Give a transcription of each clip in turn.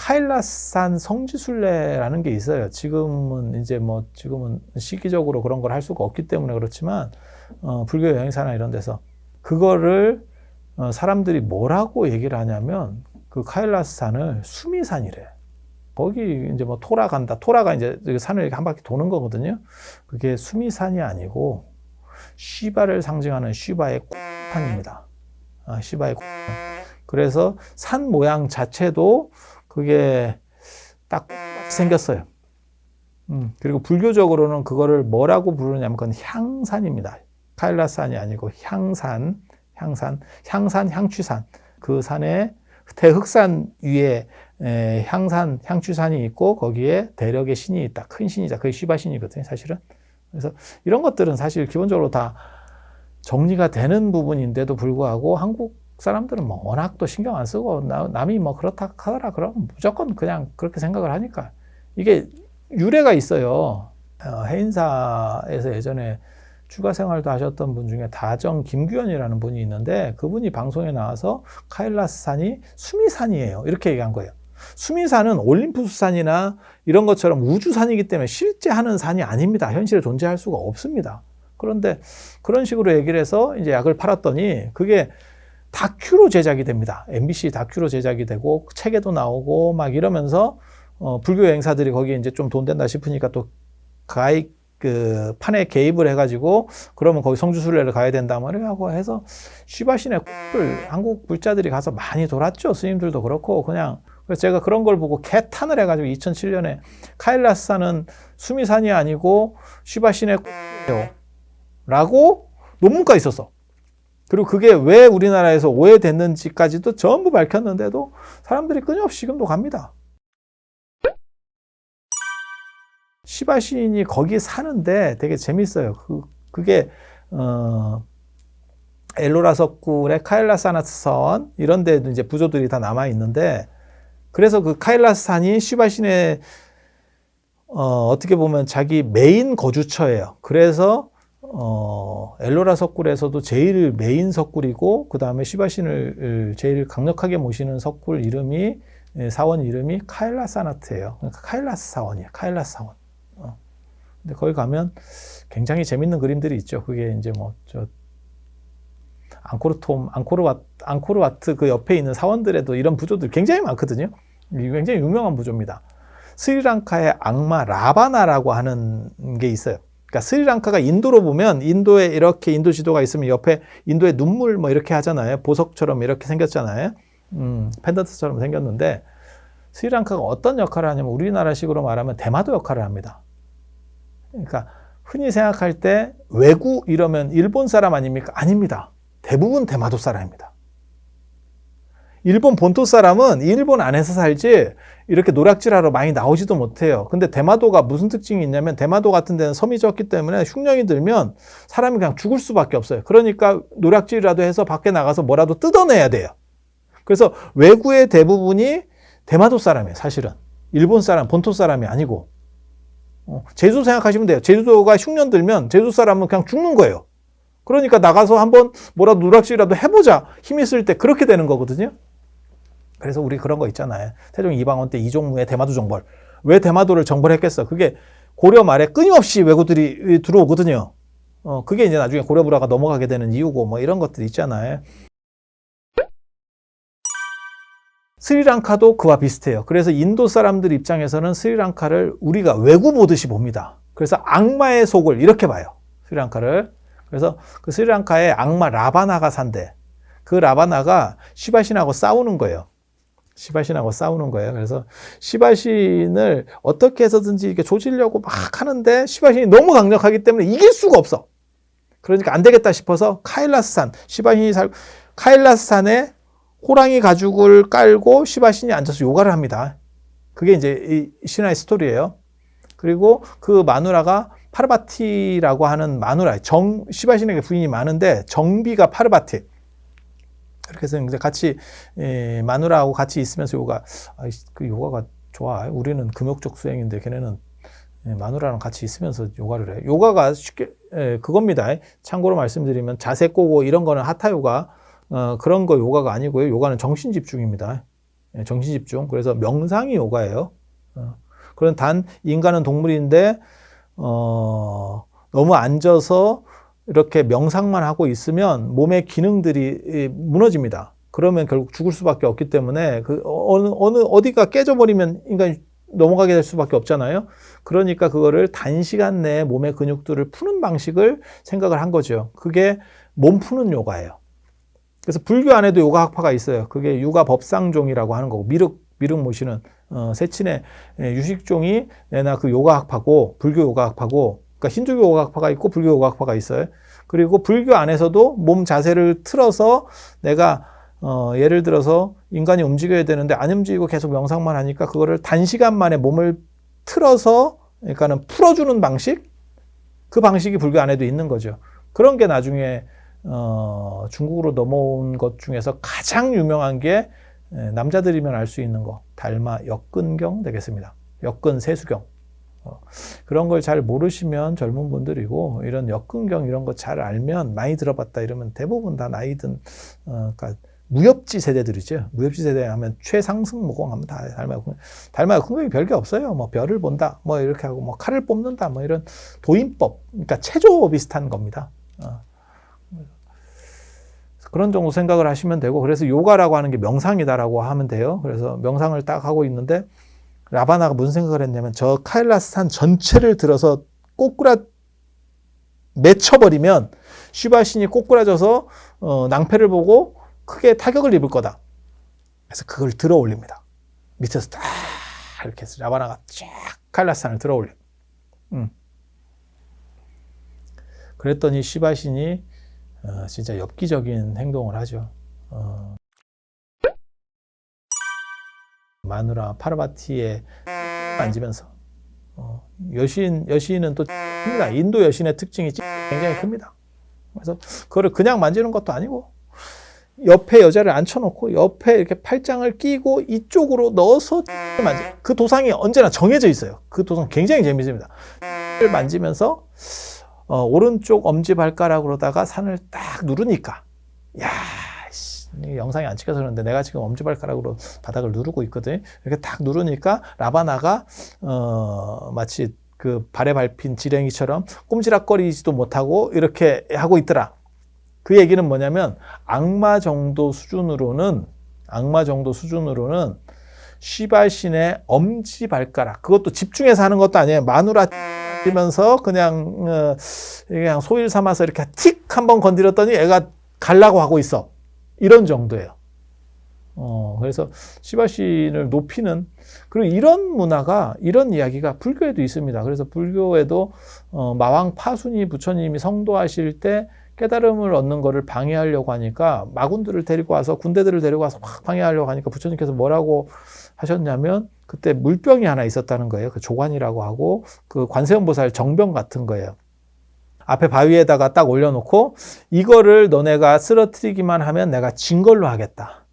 카일라산 성지순례라는 게 있어요. 지금은 이제 뭐 지금은 시기적으로 그런 걸 할 수가 없기 때문에 그렇지만 어, 불교 여행사나 이런 데서 그거를 어, 사람들이 뭐라고 얘기를 하냐면 그 카일라스산을 수미산이래. 거기 이제 뭐 토라 간다. 토라가 이제 그 산을 이렇게 한 바퀴 도는 거거든요. 그게 수미산이 아니고 시바를 상징하는 시바의 산입니다. 아, 시바의 그래서 산 모양 자체도 그게 딱 생겼어요. 음, 그리고 불교적으로는 그거를 뭐라고 부르냐면 그건 향산입니다. 카일라산이 아니고 향산, 향산, 향산, 향취산. 그 산에 대흑산 위에 에, 향산, 향취산이 있고 거기에 대력의 신이 있다. 큰 신이다. 그게 시바신이거든요, 사실은. 그래서 이런 것들은 사실 기본적으로 다 정리가 되는 부분인데도 불구하고 한국 사람들은 뭐 워낙 또 신경 안 쓰고 나, 남이 뭐 그렇다 하더라 그러면 무조건 그냥 그렇게 생각을 하니까 이게 유래가 있어요. 어, 해인사에서 예전에 추가 생활도 하셨던 분 중에 다정 김규현이라는 분이 있는데 그분이 방송에 나와서 카일라스 산이 수미산이에요. 이렇게 얘기한 거예요. 수미산은 올림푸스 산이나 이런 것처럼 우주산이기 때문에 실제 하는 산이 아닙니다. 현실에 존재할 수가 없습니다. 그런데 그런 식으로 얘기를 해서 이제 약을 팔았더니 그게 다큐로 제작이 됩니다. MBC 다큐로 제작이 되고 책에도 나오고 막 이러면서 어, 불교 여행사들이 거기에 이제 좀 돈 된다 싶으니까 또 가입 그 판에 개입을 해가지고 그러면 거기 성주순례를 가야 된다 말이라고 해서 시바신의 꿀 한국 불자들이 가서 많이 돌았죠 스님들도 그렇고 그냥 그래서 제가 그런 걸 보고 개탄을 해가지고 2007년에 카일라스산은 수미산이 아니고 시바신의 꿀이라고 논문가 있었어. 그리고 그게 왜 우리나라에서 오해됐는지까지도 전부 밝혔는데도 사람들이 끊임없이 지금도 갑니다. 시바 시인이 거기 사는데 되게 재밌어요. 그, 그게, 어, 엘로라 석굴의 카일라사나스 선, 이런 데도 이제 부조들이 다 남아 있는데, 그래서 그 카일라스 산이 시바 신의, 어, 어떻게 보면 자기 메인 거주처예요. 그래서, 어, 엘로라 석굴에서도 제일 메인 석굴이고, 그 다음에 시바 신을 제일 강력하게 모시는 석굴 이름이, 사원 이름이 카일라사나트예요. 그러니까 카일라스 사원이에요. 카일라스 사원. 근데 거기 가면 굉장히 재밌는 그림들이 있죠. 그게 이제 뭐, 저, 앙코르톰, 앙코르와트, 앙코르와트 그 옆에 있는 사원들에도 이런 부조들 굉장히 많거든요. 굉장히 유명한 부조입니다. 스리랑카의 악마 라바나라고 하는 게 있어요. 그러니까 스리랑카가 인도로 보면 인도에 이렇게 인도 지도가 있으면 옆에 인도의 눈물 뭐 이렇게 하잖아요. 보석처럼 이렇게 생겼잖아요. 음, 펜던트처럼 생겼는데 스리랑카가 어떤 역할을 하냐면 우리나라식으로 말하면 대마도 역할을 합니다. 그러니까 흔히 생각할 때 외구 이러면 일본 사람 아닙니까? 아닙니다. 대부분 대마도 사람입니다. 일본 본토 사람은 일본 안에서 살지 이렇게 노략질하러 많이 나오지도 못해요. 근데 대마도가 무슨 특징이 있냐면 대마도 같은 데는 섬이 적기 때문에 흉령이 들면 사람이 그냥 죽을 수밖에 없어요. 그러니까 노략질이라도 해서 밖에 나가서 뭐라도 뜯어내야 돼요. 그래서 외구의 대부분이 대마도 사람이에요, 사실은. 일본 사람, 본토 사람이 아니고. 어, 제주도 생각하시면 돼요. 제주도가 흉년 들면 제주 사람은 그냥 죽는 거예요. 그러니까 나가서 한번 뭐라도 누락질이라도 해보자. 힘 있을 때 그렇게 되는 거거든요. 그래서 우리 그런 거 있잖아요. 태종 이방원 때 이종무의 대마도 정벌. 왜 대마도를 정벌했겠어? 그게 고려 말에 끊임없이 왜구들이 들어오거든요. 어, 그게 이제 나중에 고려부라가 넘어가게 되는 이유고 뭐 이런 것들 있잖아요. 스리랑카도 그와 비슷해요. 그래서 인도 사람들 입장에서는 스리랑카를 우리가 외구 보듯이 봅니다. 그래서 악마의 속을 이렇게 봐요. 스리랑카를. 그래서 그 스리랑카에 악마 라바나가 산대. 그 라바나가 시바신하고 싸우는 거예요. 시바신하고 싸우는 거예요. 그래서 시바신을 어떻게 해서든지 이렇게 조지려고 막 하는데 시바신이 너무 강력하기 때문에 이길 수가 없어. 그러니까 안 되겠다 싶어서 카일라스산, 시바신이 살, 카일라스산에 호랑이 가죽을 깔고 시바신이 앉아서 요가를 합니다. 그게 이제 이 신화의 스토리예요. 그리고 그 마누라가 파르바티라고 하는 마누라, 정, 시바신에게 부인이 많은데 정비가 파르바티. 그렇게 해서 이제 같이 에, 마누라하고 같이 있으면서 요가, 아, 그 요가가 좋아. 우리는 금욕적 수행인데 걔네는 에, 마누라랑 같이 있으면서 요가를 해. 요가가 쉽게 에, 그겁니다. 참고로 말씀드리면 자세 꼬고 이런 거는 하타 요가 어, 그런 거 요가가 아니고요. 요가는 정신 집중입니다. 예, 정신 집중. 그래서 명상이 요가예요. 어. 그런 단 인간은 동물인데 어, 너무 앉아서 이렇게 명상만 하고 있으면 몸의 기능들이 무너집니다. 그러면 결국 죽을 수밖에 없기 때문에 그 어느 어느 어디가 깨져버리면 인간이 넘어가게 될 수밖에 없잖아요. 그러니까 그거를 단시간 내에 몸의 근육들을 푸는 방식을 생각을 한 거죠. 그게 몸 푸는 요가예요. 그래서 불교 안에도 요가 학파가 있어요. 그게 육아 법상종이라고 하는 거고 미륵 미륵 모시는 어, 세친의 예, 유식종이 내나 그 요가 학파고 불교 요가 학파고 그러니까 힌두교 학파가 있고 불교 학파가 있어요. 그리고 불교 안에서도 몸 자세를 틀어서 내가 어, 예를 들어서 인간이 움직여야 되는데 안 움직이고 계속 명상만 하니까 그거를 단시간 만에 몸을 틀어서 그러니까는 풀어주는 방식 그 방식이 불교 안에도 있는 거죠. 그런 게 나중에 어, 중국으로 넘어온 것 중에서 가장 유명한 게 남자들이면 알 수 있는 거 달마 역근경 되겠습니다. 역근 세수경 어, 그런 걸 잘 모르시면 젊은 분들이고 이런 역근경 이런 거 잘 알면 많이 들어봤다 이러면 대부분 다 나이든 어, 그러니까 무협지 세대들이죠. 무협지 세대 하면 최상승 모공 하면 다 닮아요. 닮아요. 근거이 별게 없어요. 뭐 별을 본다. 뭐 이렇게 하고 뭐 칼을 뽑는다. 뭐 이런 도인법. 그러니까 체조 비슷한 겁니다. 어. 그런 정도 생각을 하시면 되고 그래서 요가라고 하는 게 명상이다라고 하면 돼요. 그래서 명상을 딱 하고 있는데 라바나가 무슨 생각을 했냐면 저 카일라스 산 전체를 들어서 꼬꾸라 맺혀버리면 슈바신이 꼬꾸라져서 어, 낭패를 보고 크게 타격을 입을 거다. 그래서 그걸 들어 올립니다. 밑에서 딱 이렇게 해서 라바나가 쫙 칼라산을 들어 올려. 음. 그랬더니 시바신이 어, 진짜 엽기적인 행동을 하죠. 어, 마누라 파르바티에 만지면서 어, 여신 여신은 또 큽니다. 인도 여신의 특징이 굉장히 큽니다. 그래서 그거를 그냥 만지는 것도 아니고 옆에 여자를 앉혀놓고 옆에 이렇게 팔짱을 끼고 이쪽으로 넣어서 만지. 그 도상이 언제나 정해져 있어요. 그 도상 굉장히 재밌습니다. 만지면서 어, 오른쪽 엄지 발가락으로다가 산을 딱 누르니까 야 영상이 안 찍혀서 그런데 내가 지금 엄지발가락으로 바닥을 누르고 있거든. 이렇게 딱 누르니까 라바나가 어 마치 그 발에 밟힌 지렁이처럼 꼼지락거리지도 못하고 이렇게 하고 있더라. 그 얘기는 뭐냐면 악마 정도 수준으로는 악마 정도 수준으로는 시발신의 엄지 발가락 그것도 집중해서 하는 것도 아니에요. 마누라 면서 그냥 어, 그냥 소일 삼아서 이렇게 틱 한번 건드렸더니 애가 갈라고 하고 있어. 이런 정도예요. 어, 그래서 시바신을 높이는 그리고 이런 문화가 이런 이야기가 불교에도 있습니다. 그래서 불교에도 어, 마왕 파순이 부처님이 성도하실 때 깨달음을 얻는 것을 방해하려고 하니까 마군들을 데리고 와서 군대들을 데리고 와서 막 방해하려고 하니까 부처님께서 뭐라고 하셨냐면 그때 물병이 하나 있었다는 거예요. 그 조관이라고 하고 그 관세음보살 정병 같은 거예요. 앞에 바위에다가 딱 올려놓고 이거를 너네가 쓰러뜨리기만 하면 내가 진 걸로 하겠다.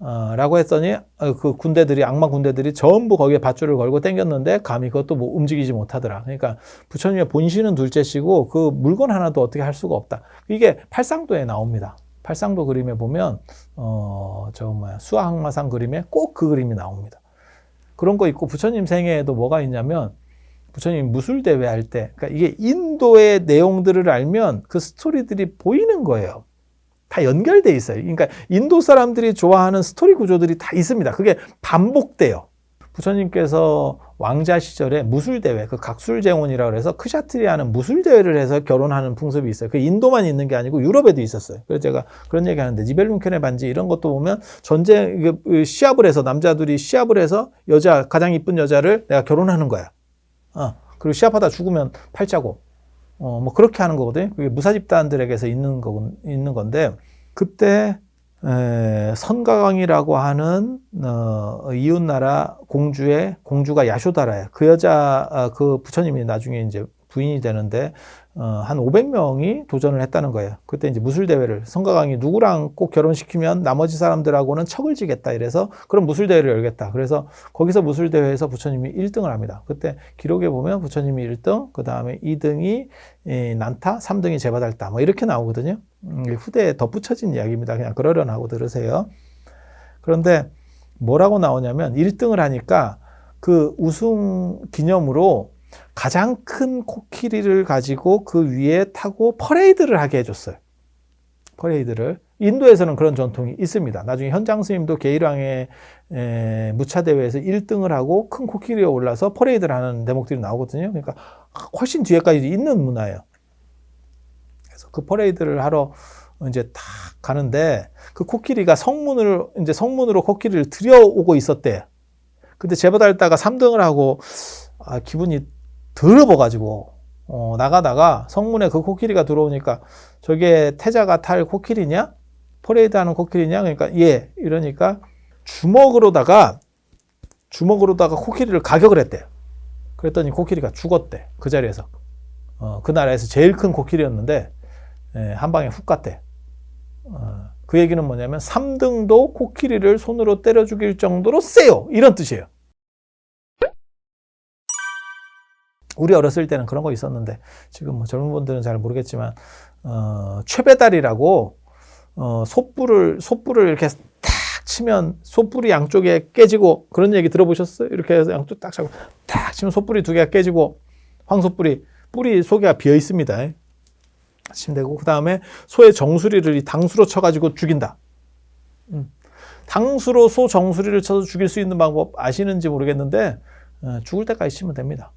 어, 라고 했더니 어, 그 군대들이 악마 군대들이 전부 거기에 밧줄을 걸고 땡겼는데 감히 그것도 뭐 움직이지 못하더라. 그러니까 부처님의 본신은 둘째시고 그 물건 하나도 어떻게 할 수가 없다. 이게 팔상도에 나옵니다. 팔상도 그림에 보면 어저 뭐야 수학마상 그림에 꼭 그 그림이 나옵니다. 그런 거 있고 부처님 생애에도 뭐가 있냐면 부처님 무술 대회 할 때, 그러니까 이게 인도의 내용들을 알면 그 스토리들이 보이는 거예요. 다 연결돼 있어요. 그러니까 인도 사람들이 좋아하는 스토리 구조들이 다 있습니다. 그게 반복돼요. 부처님께서 왕자 시절에 무술 대회, 그 각술쟁원이라고 해서 크샤트리아는 무술 대회를 해서 결혼하는 풍습이 있어요. 그 인도만 있는 게 아니고 유럽에도 있었어요. 그래서 제가 그런 얘기 하는데, 니벨룬켄의 반지 이런 것도 보면 전쟁, 시합을 해서, 남자들이 시합을 해서 여자, 가장 이쁜 여자를 내가 결혼하는 거야. 어, 그리고 시합하다 죽으면 팔자고. 어, 뭐 그렇게 하는 거거든요. 그게 무사 집단들에게서 있는 거 있는 건데 그때 에, 선가강이라고 하는 어, 이웃 나라 공주의 공주가 야쇼다라예요. 그 여자 어, 그 부처님이 나중에 이제 부인이 되는데 어, 한 500명이 도전을 했다는 거예요. 그때 이제 무술 대회를 성가강이 누구랑 꼭 결혼시키면 나머지 사람들하고는 척을 지겠다 이래서 그런 무술 대회를 열겠다. 그래서 거기서 무술 대회에서 부처님이 1등을 합니다. 그때 기록에 보면 부처님이 1등, 그 다음에 2등이 예, 난타, 3등이 제바달다. 뭐 이렇게 나오거든요. 음, 후대에 덧붙여진 이야기입니다. 그냥 그러려나 하고 들으세요. 그런데 뭐라고 나오냐면 1등을 하니까 그 우승 기념으로 가장 큰 코끼리를 가지고 그 위에 타고 퍼레이드를 하게 해줬어요. 퍼레이드를. 인도에서는 그런 전통이 있습니다. 나중에 현장 스님도 에, 무차 대회에서 1등을 하고 큰 코끼리에 올라서 퍼레이드를 하는 대목들이 나오거든요. 그러니까 훨씬 뒤에까지 있는 문화예요. 그래서 그 퍼레이드를 하러 이제 딱 가는데 그 코끼리가 성문을 이제 성문으로 코끼리를 들여오고 있었대. 근데 제보달다가 3등을 하고 아, 기분이 더러워가지고 어, 나가다가 성문에 그 코끼리가 들어오니까 저게 태자가 탈 코끼리냐? 퍼레이드 하는 코끼리냐? 그러니까 예 이러니까 주먹으로다가 주먹으로다가 코끼리를 가격을 했대요. 그랬더니 코끼리가 죽었대 그 자리에서 어, 그 나라에서 제일 큰 코끼리였는데 예, 한 방에 훅 갔대. 어, 그 얘기는 뭐냐면 3등도 코끼리를 손으로 때려 죽일 정도로 세요 이런 뜻이에요. 우리 어렸을 때는 그런 거 있었는데 지금 뭐 젊은 분들은 잘 모르겠지만 어, 최배달이라고 어, 솥불을 솥불을 이렇게 탁 치면 솥불이 양쪽에 깨지고 그런 얘기 들어보셨어요? 이렇게 해서 양쪽 딱 잡고 탁 치면 솥불이 두 개가 깨지고 황소불이 뿌리 속에 비어 있습니다. 치면 되고 그 다음에 소의 정수리를 이 당수로 쳐가지고 죽인다. 음. 당수로 소 정수리를 쳐서 죽일 수 있는 방법 아시는지 모르겠는데 어, 죽을 때까지 치면 됩니다.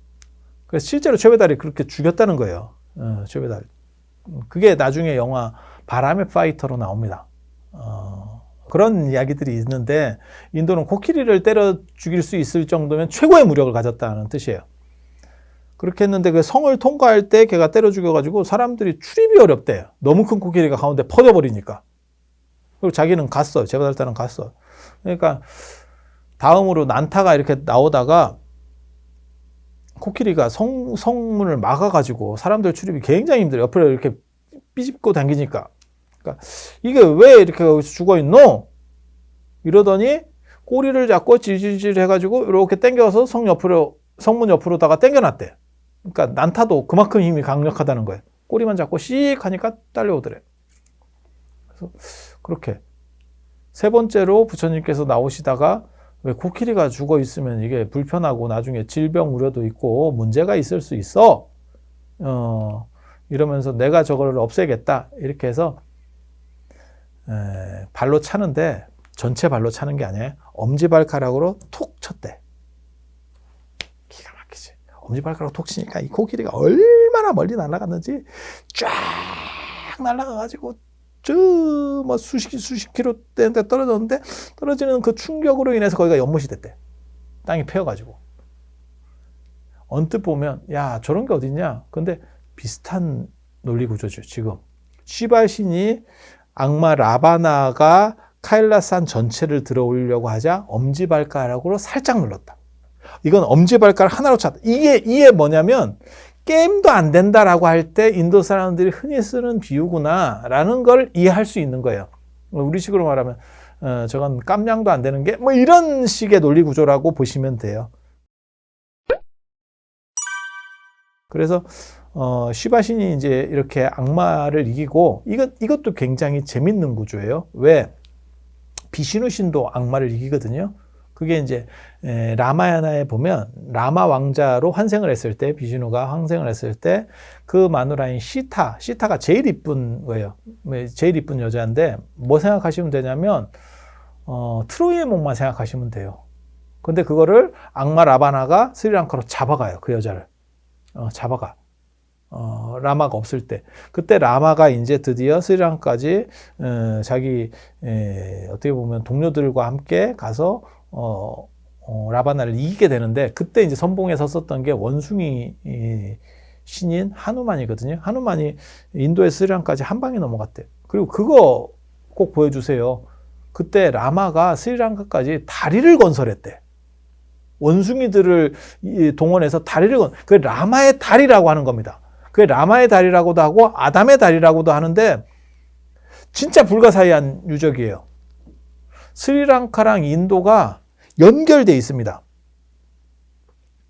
그래서 실제로 최배달이 그렇게 죽였다는 거예요. 어, 최배달. 그게 나중에 영화 바람의 파이터로 나옵니다. 어, 그런 이야기들이 있는데 인도는 코끼리를 때려 죽일 수 있을 정도면 최고의 무력을 가졌다는 뜻이에요. 그렇게 했는데 그 성을 통과할 때 걔가 때려 죽여가지고 사람들이 출입이 어렵대요. 너무 큰 코끼리가 가운데 퍼져버리니까. 그리고 자기는 갔어. 제바달 때는 갔어. 그러니까 다음으로 난타가 이렇게 나오다가 코끼리가 성, 성문을 막아가지고 사람들 출입이 굉장히 힘들어요. 옆으로 이렇게 삐집고 당기니까. 그러니까 이게 왜 이렇게 죽어 있노? 이러더니 꼬리를 잡고 질질질 해가지고 이렇게 당겨서 성 옆으로, 성문 옆으로다가 당겨놨대. 그러니까 난타도 그만큼 힘이 강력하다는 거예요. 꼬리만 잡고 씩 하니까 딸려오더래. 그래서 그렇게. 세 번째로 부처님께서 나오시다가 왜 코끼리가 죽어 있으면 이게 불편하고 나중에 질병 우려도 있고 문제가 있을 수 있어. 어, 이러면서 내가 저거를 없애겠다. 이렇게 해서 에, 발로 차는데 전체 발로 차는 게 아니에요. 엄지발가락으로 툭 쳤대. 기가 막히지. 엄지발가락 툭 치니까 이 코끼리가 얼마나 멀리 날아갔는지 쫙 날아가가지고 저뭐 수십 수십 킬로 대인데 떨어졌는데 떨어지는 그 충격으로 인해서 거기가 연못이 됐대. 땅이 패여가지고. 언뜻 보면 야 저런 게 어딨냐? 근데 비슷한 논리 구조죠 지금. 시바 신이 악마 라바나가 카일라산 전체를 들어올려고 하자 엄지발가락으로 살짝 눌렀다. 이건 엄지발가락 하나로 찼다. 이게 이게 뭐냐면 게임도 안 된다라고 할 때 인도 사람들이 흔히 쓰는 비유구나라는 걸 이해할 수 있는 거예요. 우리식으로 말하면 어, 저건 깜냥도 안 되는 게 뭐 이런 식의 논리 구조라고 보시면 돼요. 그래서 어, 시바신이 이제 이렇게 악마를 이기고 이것 이것도 굉장히 재밌는 구조예요. 왜 비시누 신도 악마를 이기거든요. 그게 이제 라마야나에 보면 라마 왕자로 환생을 했을 때 비슈누가 환생을 했을 때 그 마누라인 시타 시타가 제일 이쁜 거예요. 뭐 제일 이쁜 여자인데 뭐 생각하시면 되냐면 어, 트로이의 목만 생각하시면 돼요. 근데 그거를 악마 라바나가 스리랑카로 잡아가요. 그 여자를 어, 잡아가. 어, 라마가 없을 때 그때 라마가 이제 드디어 스리랑까지 어, 자기 에, 어떻게 보면 동료들과 함께 가서 어, 어, 라바나를 이기게 되는데 그때 이제 선봉에 섰었던 게 원숭이 이, 신인 하누만이거든요. 하누만이 인도의 스리랑까지 한 방에 넘어갔대. 그리고 그거 꼭 보여주세요. 그때 라마가 스리랑카까지 다리를 건설했대. 원숭이들을 동원해서 다리를 건, 그 라마의 다리라고 하는 겁니다. 그 라마의 다리라고도 하고 아담의 다리라고도 하는데 진짜 불가사의한 유적이에요. 스리랑카랑 인도가 연결돼 있습니다.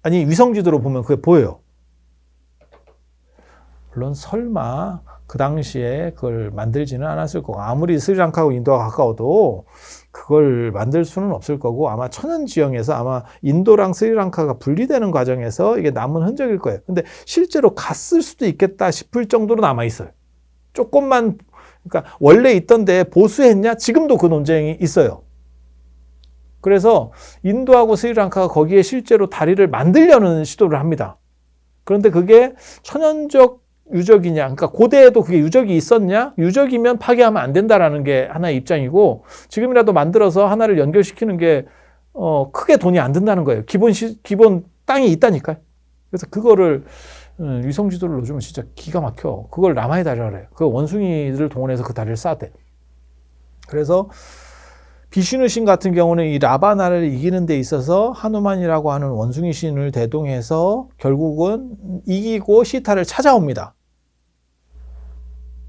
아니 위성지도로 보면 그게 보여요. 물론 설마 그 당시에 그걸 만들지는 않았을 거고 아무리 스리랑카하고 인도가 가까워도 그걸 만들 수는 없을 거고 아마 천연 지형에서 아마 인도랑 스리랑카가 분리되는 과정에서 이게 남은 흔적일 거예요. 근데 실제로 갔을 수도 있겠다 싶을 정도로 남아 있어요. 조금만 그러니까 원래 있던데 보수했냐? 지금도 그 논쟁이 있어요. 그래서 인도하고 스리랑카가 거기에 실제로 다리를 만들려는 시도를 합니다. 그런데 그게 천연적 유적이냐? 그러니까 고대에도 그게 유적이 있었냐? 유적이면 파괴하면 안 된다라는 게 하나의 입장이고 지금이라도 만들어서 하나를 연결시키는 게 어, 크게 돈이 안 든다는 거예요. 기본 시, 기본 땅이 있다니까요. 그래서 그거를 음, 위성 지도를 넣어주면 진짜 기가 막혀. 그걸 남아의 다리라 해요. 그 원숭이들을 동원해서 그 다리를 쌓았대. 그래서 비슈누 신 같은 경우는 이 라바나를 이기는 데 있어서 하누만이라고 하는 원숭이 신을 대동해서 결국은 이기고 시타를 찾아옵니다.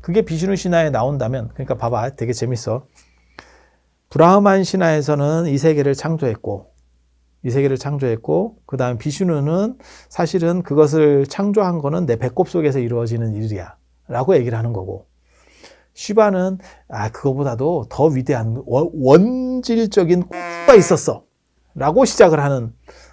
그게 비슈누 신화에 나온다면, 그러니까 봐봐, 되게 재밌어. 브라흐만 신화에서는 이 세계를 창조했고, 이 세계를 창조했고, 그 다음 비슈누는 사실은 그것을 창조한 거는 내 배꼽 속에서 이루어지는 일이야. 라고 얘기를 하는 거고, 슈바는 아 그거보다도 더 위대한 원, 질적인 꿈가 있었어. 라고 시작을 하는.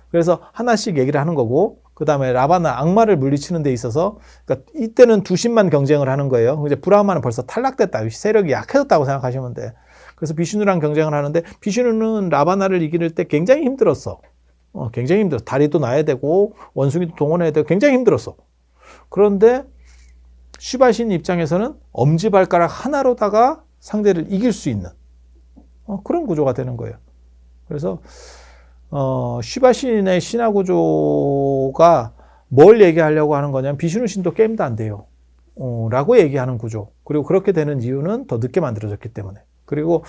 그래서 하나씩 얘기를 하는 거고 그 다음에 라바는 악마를 물리치는 데 있어서 그러니까 이때는 두 신만 경쟁을 하는 거예요. 이제 브라흐마는 벌써 탈락됐다. 세력이 약해졌다고 생각하시면 돼. 그래서 비슈누랑 경쟁을 하는데 비슈누는 라바나를 이길 때 굉장히 힘들었어. 어, 굉장히 힘들어. 다리도 놔야 되고 원숭이도 동원해야 되고 굉장히 힘들었어. 그런데 슈바신 입장에서는 엄지발가락 하나로다가 상대를 이길 수 있는 어, 그런 구조가 되는 거예요. 그래서 어, 슈바신의 신화 구조가 뭘 얘기하려고 하는 거냐면 비슈누 신도 게임도 안 돼요. 어, 라고 얘기하는 구조. 그리고 그렇게 되는 이유는 더 늦게 만들어졌기 때문에. 그리고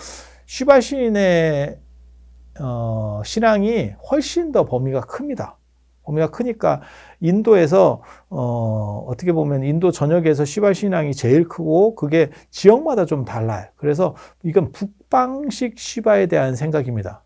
슈바신의 어, 신앙이 훨씬 더 범위가 큽니다. 범위가 크니까 인도에서 어 어떻게 보면 인도 전역에서 시바 신앙이 제일 크고 그게 지역마다 좀 달라요. 그래서 이건 북방식 시바에 대한 생각입니다.